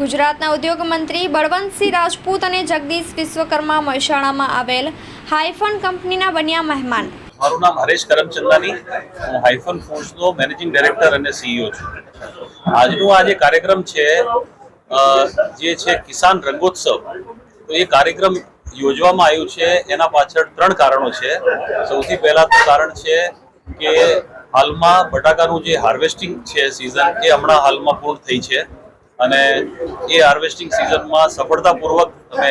ગુજરાતના ઉદ્યોગ મંત્રી બળવંતસિંહ રાજપૂત અને જગદીશ વિશ્વકર્મા મહેસાણામાં આવેલ હાઇફન કંપનીના બન્યા મહેમાન. મારું નામ હરેશ કરમચંદાની હું હાઇફન ફૂડ્સનો મેનેજિંગ ડાયરેક્ટર અને સીઈઓ છું. આજનો આ જે કાર્યક્રમ છે જે છે કિસાન રંગોત્સવ, તો એ કાર્યક્રમ યોજવામાં આવ્યું છે. એના પાછળ ત્રણ કારણો છે. સૌથી પહેલા તો કારણ છે કે હાલમાં બટાકાનું જે હાર્વેસ્ટિંગ છે સિઝન એ હમણાં હાલમાં પૂર્ણ થઈ છે. અને એ હાર્વેસ્ટિંગ સિઝનમાં સફળતાપૂર્વક અમે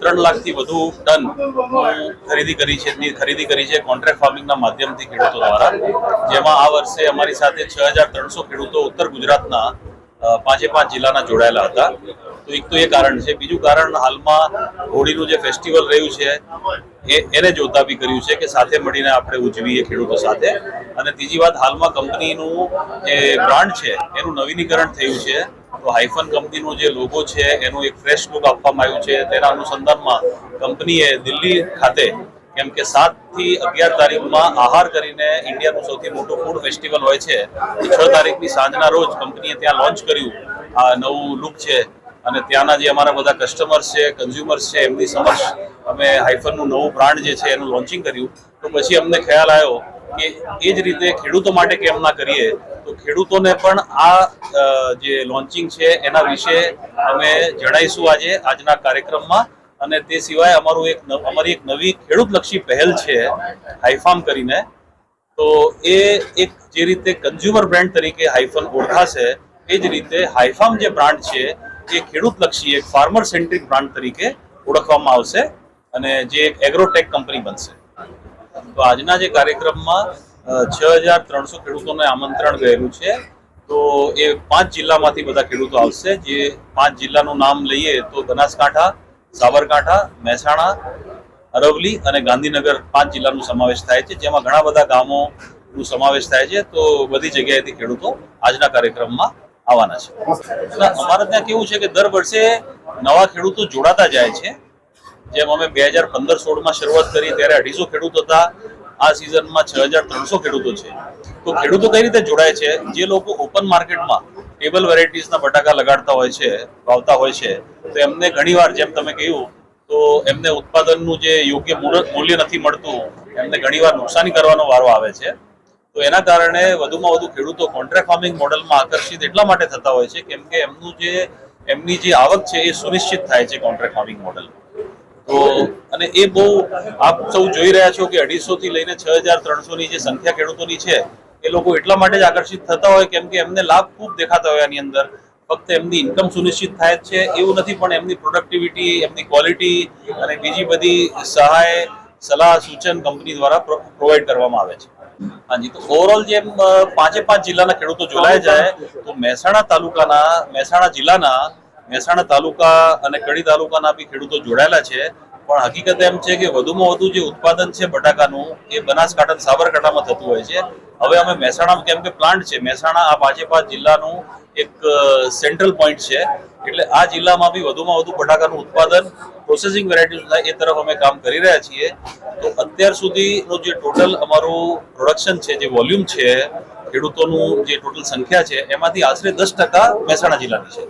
ત્રણ લાખથી વધુ ટન ખરીદી કરી છે ખરીદી કરી છે કોન્ટ્રાક્ટ ફાર્મિંગના માધ્યમથી ખેડૂતો દ્વારા. જેમાં આ વર્ષે અમારી સાથે છ હજાર ત્રણસો ખેડૂતો ઉત્તર ગુજરાતના પાંચે પાંચ જિલ્લાના જોડાયેલા હતા. તો એક તો એ કારણ છે. બીજું કારણ હાલમાં હોળીનું જે ફેસ્ટિવલ રહ્યું છે, એ, એને જોતા બી કર્યું છે કે સાથે મળીને આપણે ઉજવીએ ખેડૂતો સાથે. અને ત્રીજી વાત, હાલમાં કંપનીનું જે બ્રાન્ડ છે, એનું નવીનીકરણ થયું છે. તો હાઇફન કંપનીનો જે લોગો છે, એનું એક ફ્રેશ લુક આપવામાં આવ્યું છે. તેના અનુસંધાનમાં કંપનીએ દિલ્હી ખાતે કેમ કે સાતથી અગિયાર તારીખમાં આહાર કરીને ઇન્ડિયાનું સૌથી મોટું ફૂડ ફેસ્ટિવલ હોય છે છ તારીખની સાંજના રોજ કંપનીએ ત્યાં લોન્ચ કર્યું આ નવું લુક છે. અને ત્યાંના જે અમારા બધા કસ્ટમર્સ છે કન્ઝ્યુમર્સ છે, એમની સમક્ષ અમે હાઇફનનું નવું બ્રાન્ડ જે છે, એનું લોન્ચિંગ કર્યું. તો પછી અમને ખ્યાલ આવ્યો કે એ જ રીતે ખેડૂતો માટે કેમ ના કરીએ, તો ખેડૂતોને પણ આ જે લોન્ચિંગ છે એના વિશે અમે જણાવીશું આજે આજના કાર્યક્રમમાં. અને તે સિવાય અમારું એક અમારી એક નવી ખેડૂતલક્ષી પહેલ છે હાઈફાર્મ કરીને. તો એ એક જે રીતે કન્ઝ્યુમર બ્રાન્ડ તરીકે હાઈફન ઓળખાશે, એ જ રીતે હાઈફાર્મ જે બ્રાન્ડ છે, એ ખેડૂતલક્ષી એક ફાર્મર સેન્ટ્રિક બ્રાન્ડ તરીકે ઓળખવામાં આવશે અને જે એક એગ્રોટેક કંપની બનશે. તો આજના જે કાર્યક્રમમાં છ હજાર ત્રણસો ખેડૂતોને આમંત્રણ ગયેલું છે. તો એ પાંચ જિલ્લામાંથી બધા ખેડૂતો આવશે. જે પાંચ જિલ્લાનું નામ લઈએ તો બનાસકાંઠા સાબરકાંઠા મહેસાણા અરવલી અને ગાંધીનગર પાંચ જિલ્લાનો સમાવેશ થાય છે. જેમાં ઘણા બધા ગામોનો સમાવેશ થાય છે. તો બધી જગ્યાએથી ખેડૂતો આજના કાર્યક્રમમાં આવવાના છે. અમારે ત્યાં કેવું છે કે દર વર્ષે નવા ખેડૂતો જોડાતા જાય છે. જેમ અમે બે હજાર પંદર સોળમાં શરૂઆત કરી ત્યારે અઢીસો ખેડૂત હતા. આ સિઝનમાં છ હજાર ત્રણસો ખેડૂતો છે. તો ખેડૂતો કઈ રીતે જોડાય છે? જે લોકો ઓપન માર્કેટમાં ટેબલ વેરાયટીઝના બટાકા લગાડતા હોય છે, વાવતા હોય છે, તો એમને ઘણીવાર જેમ તમે કહ્યું, તો એમને ઉત્પાદનનું જે યોગ્ય મૂલ્ય નથી મળતું, એમને ઘણીવાર નુકસાની કરવાનો વારો આવે છે. તો એના કારણે વધુમાં વધુ ખેડૂતો કોન્ટ્રાક્ટ ફાર્મિંગ મોડલમાં આકર્ષિત એટલા માટે થતા હોય છે, કેમ કે એમનું જે, એમની જે આવક છે એ સુનિશ્ચિત થાય છે કોન્ટ્રાક્ટ ફાર્મિંગ મોડલ. તો અને એ બહુ આપ સૌ જોઈ રહ્યા છો કે અઢીસો થી લઈને છ હજાર ત્રણસો ની જે સંખ્યા ખેડૂતોની છે, એ લોકો એટલા માટે જ આકર્ષિત થતા હોય કેમ કે એમને લાભ ખૂબ દેખાતા હોય આની અંદર. ફક્ત એમની ઇન્કમ સુનિશ્ચિત થાય જ છે, એવું નથી પણ એમની પ્રોડક્ટિવિટી એમની ક્વોલિટી અને બીજી બધી સહાય, સલાહ, સૂચન કંપની દ્વારા પ્રોવાઈડ કરવામાં આવે છે. હાજી, તો ઓવરઓલ જેમ પાંચે પાંચ જિલ્લાના ખેડૂતો જોડાઈ જાય, તો મહેસાણા તાલુકાના, મહેસાણા જિલ્લાના, મહેસાણા તાલુકા અને કડી તાલુકાના બી ખેડૂતો જોડાયેલા છે. પણ હકીકત એમ છે કે વધુમાં વધુ જે ઉત્પાદન છે બટાકાનું, એ બનાસકાંઠા સાબરકાંઠામાં થતું હોય છે. હવે અમે મહેસાણા કેમ કે પ્લાન્ટ છે, મહેસાણા આ પાંચે પાંચ જિલ્લાનું એક સેન્ટ્રલ પોઈન્ટ છે. એટલે આ જિલ્લામાં બી વધુમાં વધુ બટાકાનું ઉત્પાદન પ્રોસેસિંગ વેરાયટીઝ થાય એ તરફ અમે કામ કરી રહ્યા છીએ. તો અત્યાર સુધીનું જે ટોટલ અમારું પ્રોડક્શન છે, જે વોલ્યુમ છે, ખેડૂતોનું જે ટોટલ સંખ્યા છે, એમાંથી આશરે દસ ટકા મહેસાણા જિલ્લાની છે.